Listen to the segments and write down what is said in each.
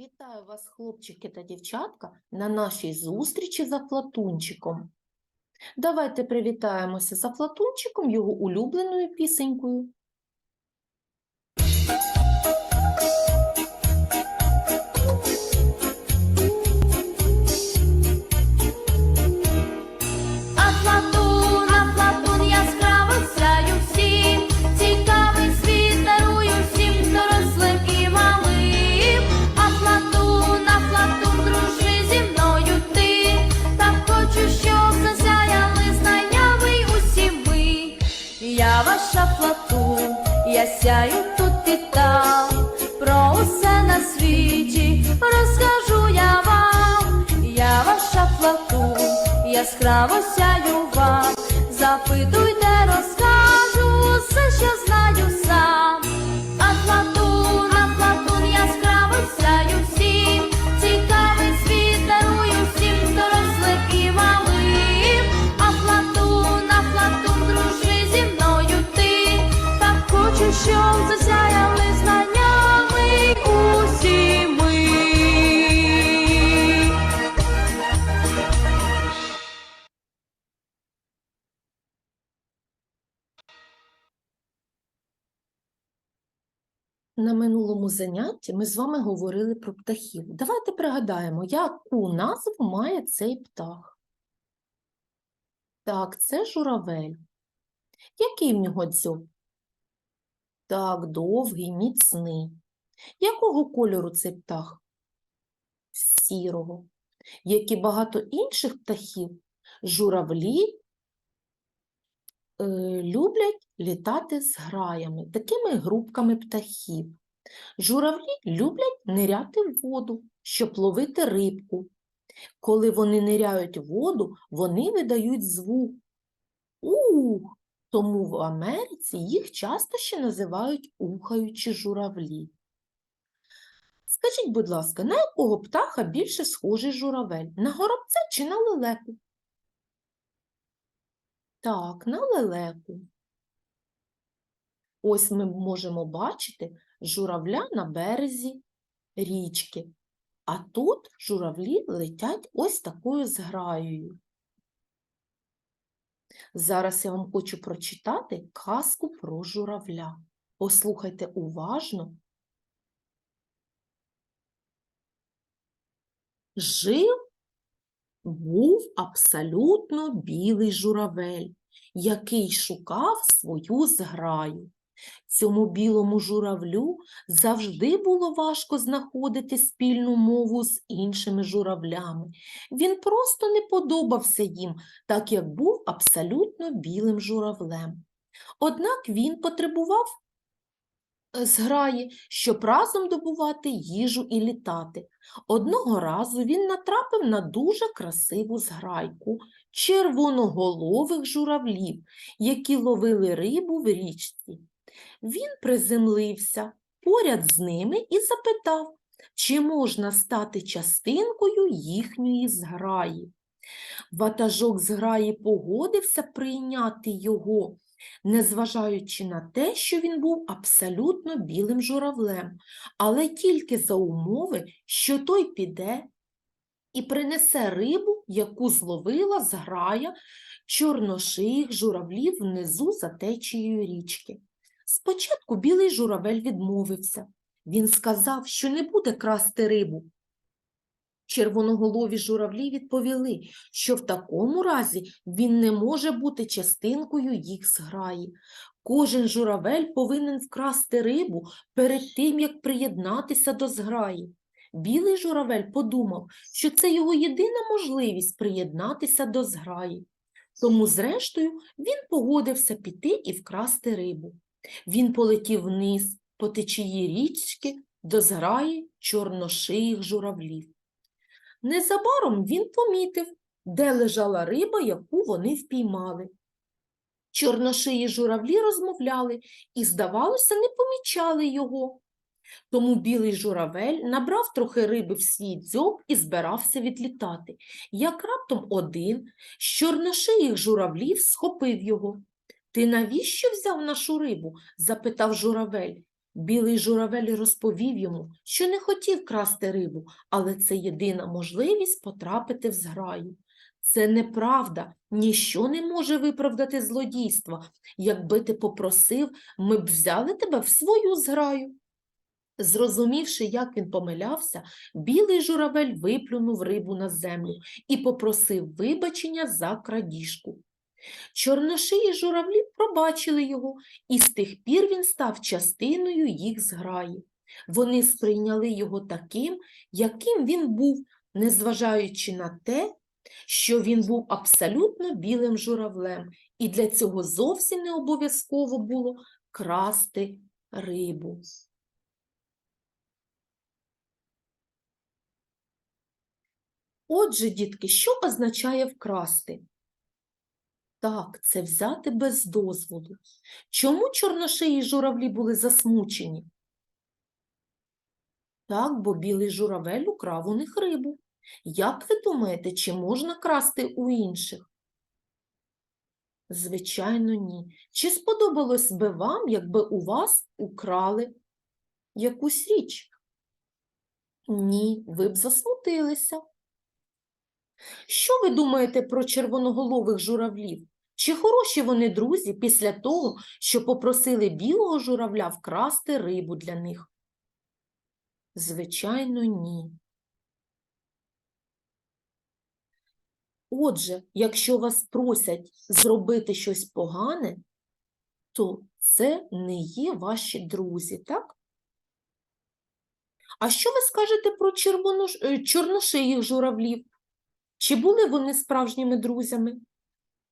Вітаю вас, хлопчики та дівчатка, на нашій зустрічі за Платунчиком. Давайте привітаємося за Платунчиком його улюбленою пісенькою. Сяю тут і там, про усе на світі розкажу я вам. Я ваша плату, яскраво сяю вам, запитуйте, розкажу все, що знаю На минулому занятті ми з вами говорили про птахів. Давайте пригадаємо, яку назву має цей птах. Так, це журавель. Який в нього дзьоб? Так, довгий, міцний. Якого кольору цей птах? Сірого. Як і багато інших птахів, журавлі люблять літати з граями, такими групками птахів. Журавлі люблять ниряти в воду, щоб ловити рибку. Коли вони ниряють в воду, вони видають звук ух, тому в Америці їх часто ще називають ухаючі журавлі. Скажіть, будь ласка, на якого птаха більше схожий журавель? На горобця чи на лелеку? Так, на лелеку. Ось ми можемо бачити журавля на березі річки. А тут журавлі летять ось такою зграєю. Зараз я вам хочу прочитати казку про журавля. Послухайте уважно. Жив був абсолютно білий журавель, який шукав свою зграю. Цьому білому журавлю завжди було важко знаходити спільну мову з іншими журавлями. Він просто не подобався їм, так як був абсолютно білим журавлем. Однак він потребував зграї, щоб разом добувати їжу і літати. Одного разу він натрапив на дуже красиву зграйку червоноголових журавлів, які ловили рибу в річці. Він приземлився поряд з ними і запитав, чи можна стати частинкою їхньої зграї. Ватажок зграї погодився прийняти його, незважаючи на те, що він був абсолютно білим журавлем, але тільки за умови, що той піде і принесе рибу, яку зловила зграя чорношиїх журавлів внизу за течією річки. Спочатку білий журавель відмовився. Він сказав, що не буде красти рибу. Червоноголові журавлі відповіли, що в такому разі він не може бути частинкою їх зграї. Кожен журавель повинен вкрасти рибу перед тим, як приєднатися до зграї. Білий журавель подумав, що це його єдина можливість приєднатися до зграї. Тому, зрештою, він погодився піти і вкрасти рибу. Він полетів вниз по течії річки до зграї чорношиїх журавлів. Незабаром він помітив, де лежала риба, яку вони впіймали. Чорношиї журавлі розмовляли і, здавалося, не помічали його. Тому білий журавель набрав трохи риби в свій дзьоб і збирався відлітати, як раптом один з чорношиїх журавлів схопив його. Ти навіщо взяв нашу рибу? запитав журавель. Білий журавель розповів йому, що не хотів красти рибу, але це єдина можливість потрапити в зграю. Це неправда, ніщо не може виправдати злодійства. Якби ти попросив, ми б взяли тебе в свою зграю. Зрозумівши, як він помилявся, білий журавель виплюнув рибу на землю і попросив вибачення за крадіжку. Чорношиї журавлі пробачили його, і з тих пір він став частиною їх зграї. Вони сприйняли його таким, яким він був, незважаючи на те, що він був абсолютно білим журавлем, і для цього зовсім не обов'язково було красти рибу. Отже, дітки, що означає вкрасти? Так, це взяти без дозволу. Чому чорношиї журавлі були засмучені? Так, бо білий журавель украв у них рибу. Як ви думаєте, чи можна красти у інших? Звичайно, ні. Чи сподобалось би вам, якби у вас украли якусь річ? Ні, ви б засмутилися. Що ви думаєте про червоноголових журавлів? Чи хороші вони друзі після того, що попросили білого журавля вкрасти рибу для них? Звичайно, ні. Отже, якщо вас просять зробити щось погане, то це не є ваші друзі, так? А що ви скажете про е, чорношиїх журавлів? Чи були вони справжніми друзями?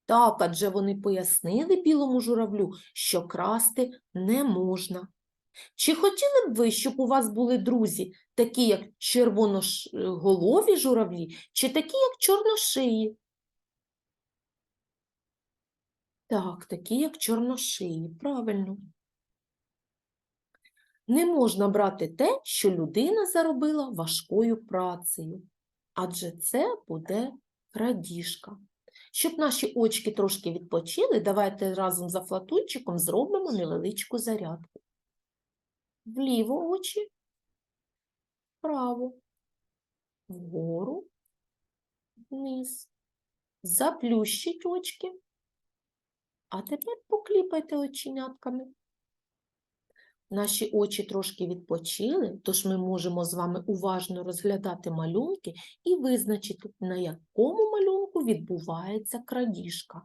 Так, адже вони пояснили білому журавлю, що красти не можна. Чи хотіли б ви, щоб у вас були друзі, такі як червоноголові журавлі, чи такі, як чорношиї? Так, такі, як чорношиї, правильно. Не можна брати те, що людина заробила важкою працею, адже це буде крадіжка. Щоб наші очки трошки відпочили, давайте разом за флатунчиком зробимо невеличку зарядку. Вліво очі, вправо, вгору, вниз. Заплющіть очки. А тепер покліпайте оченятками. Наші очі трошки відпочили, тож ми можемо з вами уважно розглядати малюнки і визначити, на якому малюнку відбувається крадіжка.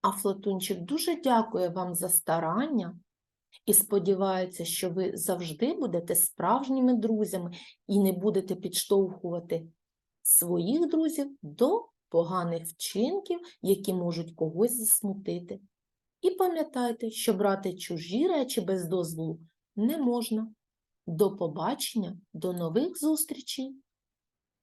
А Флатунчик дуже дякує вам за старання і сподівається, що ви завжди будете справжніми друзями і не будете підштовхувати своїх друзів до поганих вчинків, які можуть когось засмутити. І пам'ятайте, що брати чужі речі без дозволу не можна. До побачення, до нових зустрічей!